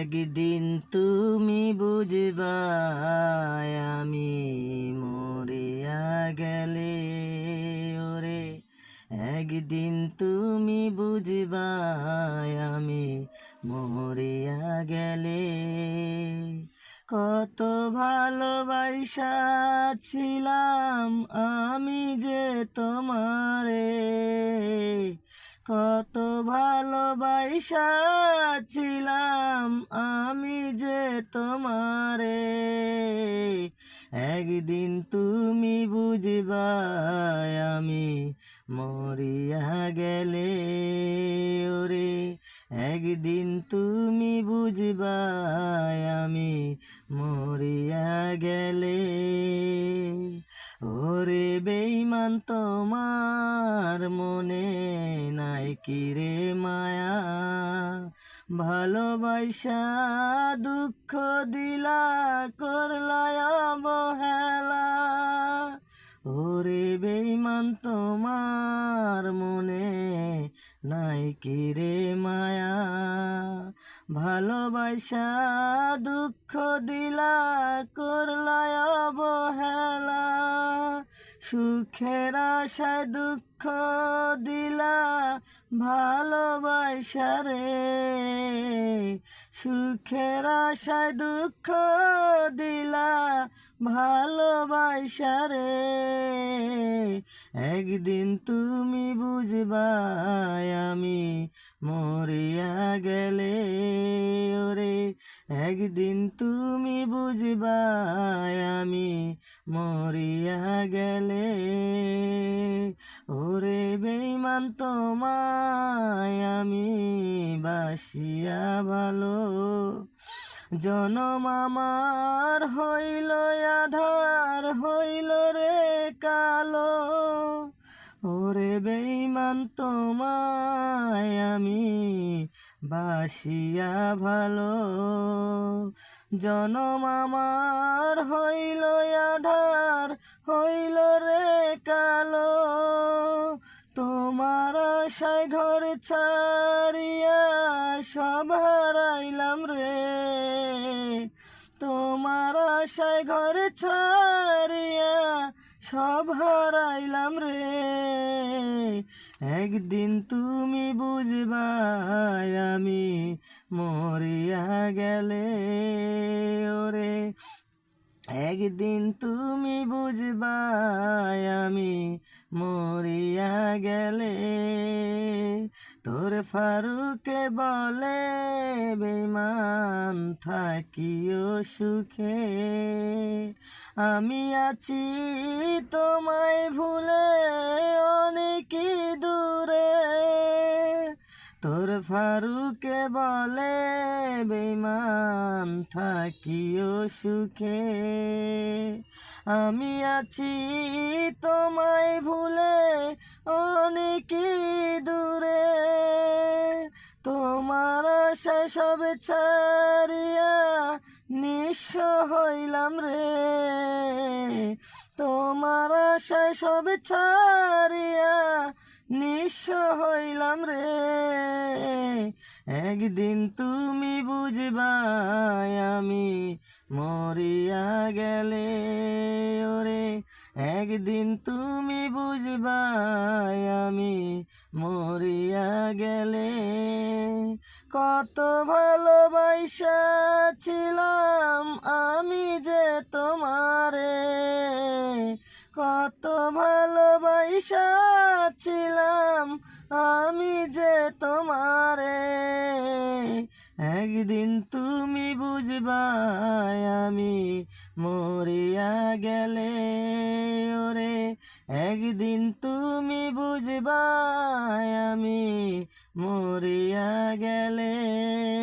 একদিন তুমি বুঝবা আমি মরিয়া গেলে, ওরে। একদিন তুমি বুঝবা আমি মরিয়া গেলে। কত ভালোবাসা ছিলাম আমি যে তোমারে। কত ভালোবাসা ছিলাম আমি যে তোমারে। একদিন তুমি বুঝবা আমি মরিয়া গেলে ওরে। একদিন তুমি বুঝবা আমি মরিয়া গেলে বেইমান তোমার মনে নাই কিরে মায়া? ভালোবাসা দুঃখ দিলা করলায় অবহেলা। ওরে বেইমান তোমার মনে নাই কিরে মায়া? ভালোবাসা দুঃখ দিলা করলায় অবহেলা। সুখের আশায় দুঃখ দিলা ভালোবাসা রে। সুখের আশায় দুঃখ দিলা ভালোবাসা রে। একদিন তুমি বুঝবা আমি মরিয়া গেলে ওরে। একদিন তুমি বুঝবা আমি মরিয়া গেলে। ওরে বেইমান তোমায় আমি বাসিয়া ভালো। জনম আমার হইল, আধার হইল রে কালো। ওরে বেইমান আমি বাসিয়া ভালো, জনম আমার হইল আধার, হইল রে কালো। তোমার আশায় ঘর ছাড়িয়া সব হারাইলাম রে। তোমার আশায় ঘর ছাড়িয়া সব হারাইলাম রে। একদিন তুমি বুঝবা আমি মরিয়া গেলে ওরে। একদিন তুমি বুঝবা আমি মরিয়া গেলে। তোর ফারুকে বলে বেমান থাকিও সুখে। আমি আছি তোমায় ভুলে অনেক দূরে। তোর ফারুকে বলে বেমান থাকিও সুখে। আমি আছি তোমায় ভুলে অনেক দূরে। তোমার আশায় সব ছাড়িয়া নিঃস্ব হইলাম রে। তোমার আশায় সব ছাড়িয়া নিঃস্ব হইলাম রে। একদিন তুমি বুঝবা আমি মরিয়া গেলে। ওরে, একদিন তুমি বুঝবা আমি মরিয়া গেলে। কত ভালোবাসা ছিলাম আমি যে তোমারে। কত ভালোবাসা ছিলাম আমি যে তোমারে। একদিন তুমি বুঝবা আমি মরিয়া গেলে, ওরে। একদিন তুমি বুঝবা আমি মরিয়া গেলে।